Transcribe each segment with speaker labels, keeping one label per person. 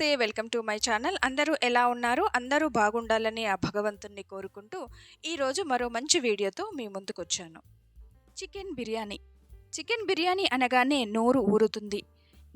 Speaker 1: నమస్తే welcome to my channel. అందరూ ఎలా ఉన్నారు? అందరూ బాగుండాలని ఆ భగవంతుణ్ణి కోరుకుంటూ ఈరోజు మరో మంచి వీడియోతో మీ ముందుకు వచ్చాను చికెన్ బిర్యానీ. చికెన్ బిర్యానీ అనగానే నోరు ఊరుతుంది.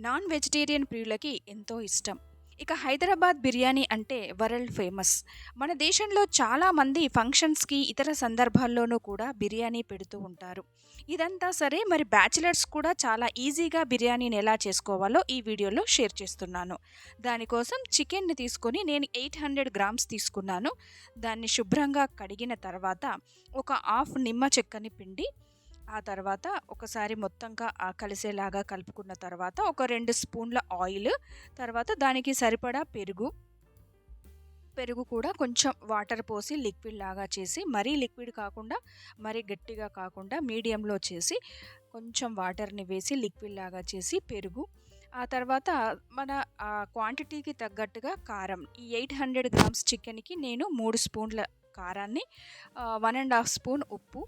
Speaker 1: నాన్ వెజిటేరియన్ ప్రియులకి ఎంతో ఇష్టం. ఇక హైదరాబాద్ బిర్యానీ అంటే వరల్డ్ ఫేమస్. మన దేశంలో చాలామంది ఫంక్షన్స్కి ఇతర సందర్భాల్లోనూ కూడా బిర్యానీ పెడుతూ ఉంటారు. ఇదంతా సరే మరి బ్యాచిలర్స్ కూడా చాలా ఈజీగా బిర్యానీని ఎలా చేసుకోవాలో ఈ వీడియోలో షేర్ చేస్తున్నాను. దానికోసం చికెన్ని తీసుకొని నేను ఎయిట్ హండ్రెడ్ గ్రామ్స్ తీసుకున్నాను. దాన్ని శుభ్రంగా కడిగిన తర్వాత ఒక హాఫ్ నిమ్మ చెక్కని పిండి ఆ తర్వాత ఒకసారి మొత్తంగా ఆ కలిసేలాగా కలుపుకున్న తర్వాత ఒక రెండు స్పూన్ల ఆయిల్ తర్వాత దానికి సరిపడా పెరుగు. పెరుగు కూడా కొంచెం వాటర్ పోసి లిక్విడ్ లాగా చేసి మరీ లిక్విడ్ కాకుండా మరీ గట్టిగా కాకుండా మీడియంలో చేసి కొంచెం వాటర్ని వేసి లిక్విడ్ లాగా చేసి పెరుగు. ఆ తర్వాత మన ఆ క్వాంటిటీకి తగ్గట్టుగా కారం. ఈ ఎయిట్ హండ్రెడ్ గ్రామ్స్ చికెన్కి నేను మూడు స్పూన్ల కారాన్ని వన్ అండ్ హాఫ్ స్పూన్ ఉప్పు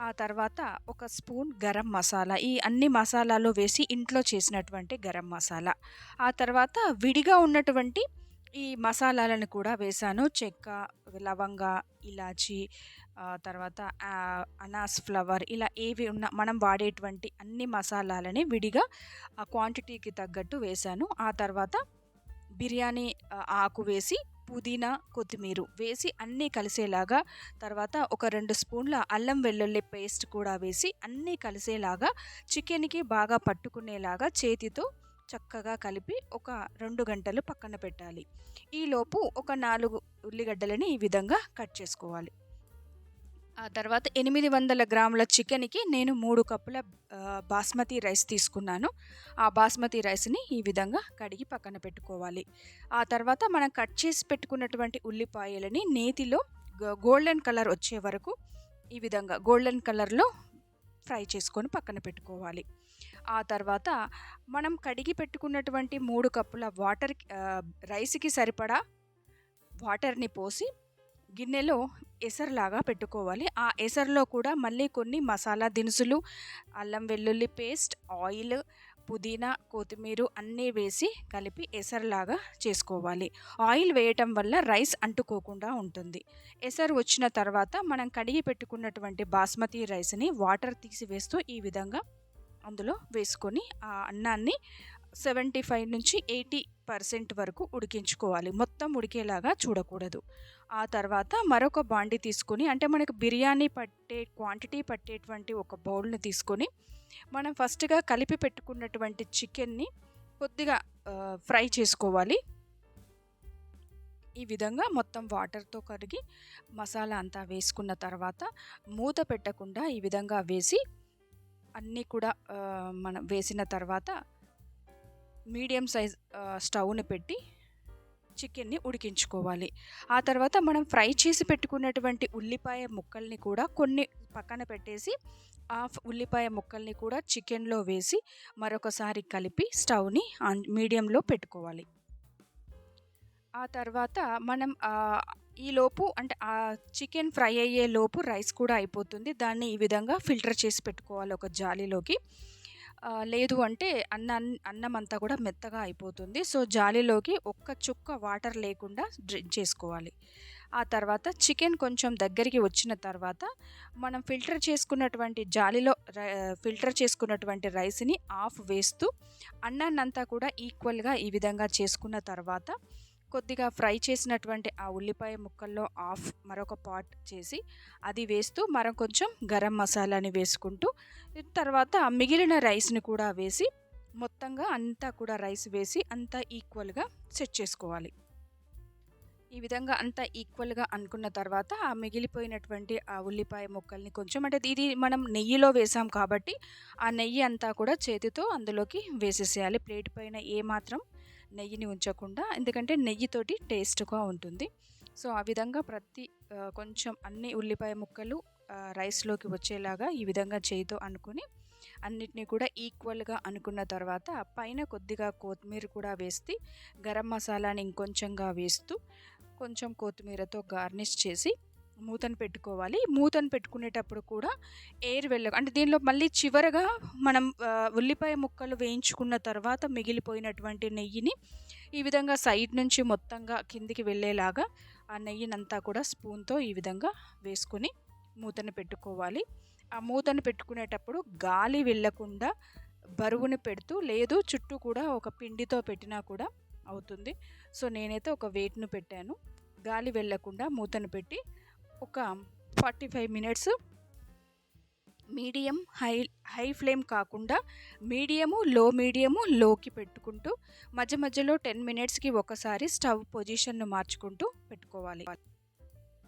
Speaker 1: ఆ తర్వాత ఒక స్పూన్ గరం మసాలా ఈ అన్ని మసాలాలు వేసి ఇంట్లో చేసినటువంటి గరం మసాలా. ఆ తర్వాత విడిగా ఉన్నటువంటి ఈ మసాలాలను కూడా వేసాను. చెక్క లవంగ ఇలాచి తర్వాత అనాస్ ఫ్లవర్ ఇలా ఏవి ఉన్న మనం వాడేటువంటి అన్ని మసాలాలని విడిగా ఆ క్వాంటిటీకి తగ్గట్టు వేసాను. ఆ తర్వాత బిర్యానీ ఆకు వేసి పుదీనా కొత్తిమీర వేసి అన్నీ కలిసేలాగా తర్వాత ఒక రెండు స్పూన్ల అల్లం వెల్లుల్లి పేస్ట్ కూడా వేసి అన్నీ కలిసేలాగా చికెన్కి బాగా పట్టుకునేలాగా చేతితో చక్కగా కలిపి ఒక రెండు గంటలు పక్కన పెట్టాలి. ఈలోపు ఒక నాలుగు ఉల్లిగడ్డలని ఈ విధంగా కట్ చేసుకోవాలి. ఆ తర్వాత ఎనిమిది వందల గ్రాముల చికెన్కి నేను మూడు కప్పుల బాస్మతి రైస్ తీసుకున్నాను. ఆ బాస్మతి రైస్ని ఈ విధంగా కడిగి పక్కన పెట్టుకోవాలి. ఆ తర్వాత మనం కట్ చేసి పెట్టుకున్నటువంటి ఉల్లిపాయలని నేతిలో గోల్డెన్ కలర్ వచ్చే వరకు ఈ విధంగా గోల్డెన్ కలర్లో ఫ్రై చేసుకొని పక్కన పెట్టుకోవాలి. ఆ తర్వాత మనం కడిగి పెట్టుకున్నటువంటి మూడు కప్పుల వాటర్ రైస్కి సరిపడా వాటర్ని పోసి గిన్నెలో ఎసరులాగా పెట్టుకోవాలి. ఆ ఎసరులో కూడా మళ్ళీ కొన్ని మసాలా దినుసులు అల్లం వెల్లుల్లి పేస్ట్ ఆయిల్ పుదీనా కొత్తిమీర అన్నీ వేసి కలిపి ఎసరులాగా చేసుకోవాలి. ఆయిల్ వేయటం వల్ల రైస్ అంటుకోకుండా ఉంటుంది. ఎసరు వచ్చిన తర్వాత మనం కడిగి పెట్టుకున్నటువంటి బాస్మతి రైస్ని వాటర్ తీసివేస్తూ ఈ విధంగా అందులో వేసుకొని ఆ అన్నాన్ని సెవెంటీ ఫైవ్ నుంచి ఎయిటీ పర్సెంట్ వరకు ఉడికించుకోవాలి. మొత్తం ఉడికేలాగా చూడకూడదు. ఆ తర్వాత మరొక బాండి తీసుకొని అంటే మనకు బిర్యానీ పట్టే క్వాంటిటీ పట్టేటువంటి ఒక బౌల్ని తీసుకొని మనం ఫస్ట్గా కలిపి పెట్టుకున్నటువంటి చికెన్ని కొద్దిగా ఫ్రై చేసుకోవాలి. ఈ విధంగా మొత్తం వాటర్తో కరిగి మసాలా అంతా వేసుకున్న తర్వాత మూత పెట్టకుండా ఈ విధంగా వేసి అన్నీ కూడా మనం వేసిన తర్వాత మీడియం సైజ్ స్టవ్ని పెట్టి చికెన్ని ఉడికించుకోవాలి. ఆ తర్వాత మనం ఫ్రై చేసి పెట్టుకున్నటువంటి ఉల్లిపాయ ముక్కల్ని కూడా కొన్ని పక్కన పెట్టేసి ఆ ఉల్లిపాయ ముక్కల్ని కూడా చికెన్లో వేసి మరొకసారి కలిపి స్టవ్ని మీడియంలో పెట్టుకోవాలి. ఆ తర్వాత మనం ఈలోపు అంటే ఆ చికెన్ ఫ్రై అయ్యే లోపు రైస్ కూడా అయిపోతుంది. దాన్ని ఈ విధంగా ఫిల్టర్ చేసి పెట్టుకోవాలి ఒక జాలీలోకి. లేదు అంటే అన్న అన్నం అంతా కూడా మెత్తగా అయిపోతుంది. సో జాలీలోకి ఒక్క చుక్క వాటర్ లేకుండా డ్రింక్ చేసుకోవాలి. ఆ తర్వాత చికెన్ కొంచెం దగ్గరికి వచ్చిన తర్వాత మనం ఫిల్టర్ చేసుకున్నటువంటి జాలిలో ఫిల్టర్ చేసుకున్నటువంటి రైస్ని ఆఫ్ వేస్తూ అన్నాన్నంతా కూడా ఈక్వల్గా ఈ విధంగా చేసుకున్న తర్వాత కొద్దిగా ఫ్రై చేసినటువంటి ఆ ఉల్లిపాయ ముక్కల్లో ఆఫ్ మరొక పాట్ చేసి అది వేస్తూ మనం కొంచెం గరం మసాలాని వేసుకుంటూ తర్వాత మిగిలిన రైస్ని కూడా వేసి మొత్తంగా అంతా కూడా రైస్ వేసి అంతా ఈక్వల్గా సెట్ చేసుకోవాలి. ఈ విధంగా అంతా ఈక్వల్గా అనుకున్న తర్వాత ఆ మిగిలిపోయినటువంటి ఆ ఉల్లిపాయ ముక్కల్ని కొంచెం అంటే ఇది మనం నెయ్యిలో వేసాం కాబట్టి ఆ నెయ్యి అంతా కూడా చేతితో అందులోకి వేసేసేయాలి. ప్లేట్ పైన ఏమాత్రం నెయ్యిని ఉంచకుండా ఎందుకంటే నెయ్యితోటి టేస్ట్గా ఉంటుంది. సో ఆ విధంగా ప్రతి కొంచెం అన్ని ఉల్లిపాయ ముక్కలు రైస్లోకి వచ్చేలాగా ఈ విధంగా చేయితో అనుకుని అన్నిటినీ కూడా ఈక్వల్గా అనుకున్న తర్వాత పైన కొద్దిగా కొత్తిమీర కూడా వేసి గరం మసాలాని ఇంకొంచెంగా వేస్తూ కొంచెం కొత్తిమీరతో గార్నిష్ చేసి మూతను పెట్టుకోవాలి. మూతను పెట్టుకునేటప్పుడు కూడా ఎయిర్ వెళ్ళ అంటే దీనిలో మళ్ళీ చివరగా మనం ఉల్లిపాయ ముక్కలు వేయించుకున్న తర్వాత మిగిలిపోయినటువంటి నెయ్యిని ఈ విధంగా సైడ్ నుంచి మొత్తంగా కిందికి వెళ్ళేలాగా ఆ నెయ్యినంతా కూడా స్పూన్తో ఈ విధంగా వేసుకొని మూతను పెట్టుకోవాలి. ఆ మూతను పెట్టుకునేటప్పుడు గాలి వెళ్ళకుండా బరువుని పెడుతూ లేదు చుట్టూ కూడా ఒక పిండితో పెట్టినా కూడా అవుతుంది. సో నేనైతే ఒక వెయిట్ను పెట్టాను. గాలి వెళ్ళకుండా మూతను పెట్టి ఒక forty five minutes medium high high flame కాకుండా మీడియము లో మీడియము లోకి పెట్టుకుంటూ మధ్య మధ్యలో టెన్ మినిట్స్కి ఒకసారి స్టవ్ పొజిషన్ను మార్చుకుంటూ పెట్టుకోవాలి.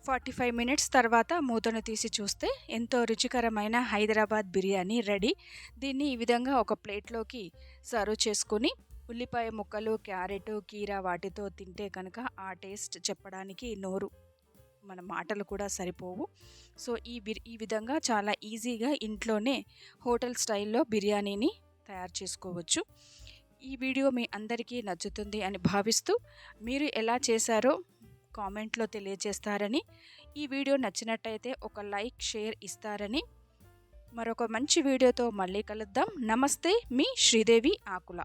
Speaker 1: ఫార్టీ ఫైవ్ మినిట్స్ తర్వాత మూతను తీసి చూస్తే ఎంతో రుచికరమైన హైదరాబాద్ బిర్యానీ రెడీ. దీన్ని ఈ విధంగా ఒక ప్లేట్లోకి సర్వ్ చేసుకుని ఉల్లిపాయ ముక్కలు క్యారెట్ కీరా వాటితో తింటే కనుక ఆ టేస్ట్ చెప్పడానికి నోరు మన మాటలు కూడా సరిపోవు. సో ఈ బిర్ ఈ విధంగా చాలా ఈజీగా ఇంట్లోనే హోటల్ స్టైల్లో బిర్యానీని తయారు చేసుకోవచ్చు. ఈ వీడియో మీ అందరికీ నచ్చుతుంది అని భావిస్తూ మీరు ఎలా చేశారో కామెంట్లో తెలియజేస్తారని ఈ వీడియో నచ్చినట్టయితే ఒక లైక్ షేర్ ఇస్తారని మరొక మంచి వీడియోతో మళ్ళీ కలుద్దాం. నమస్తే మీ శ్రీదేవి ఆకుల.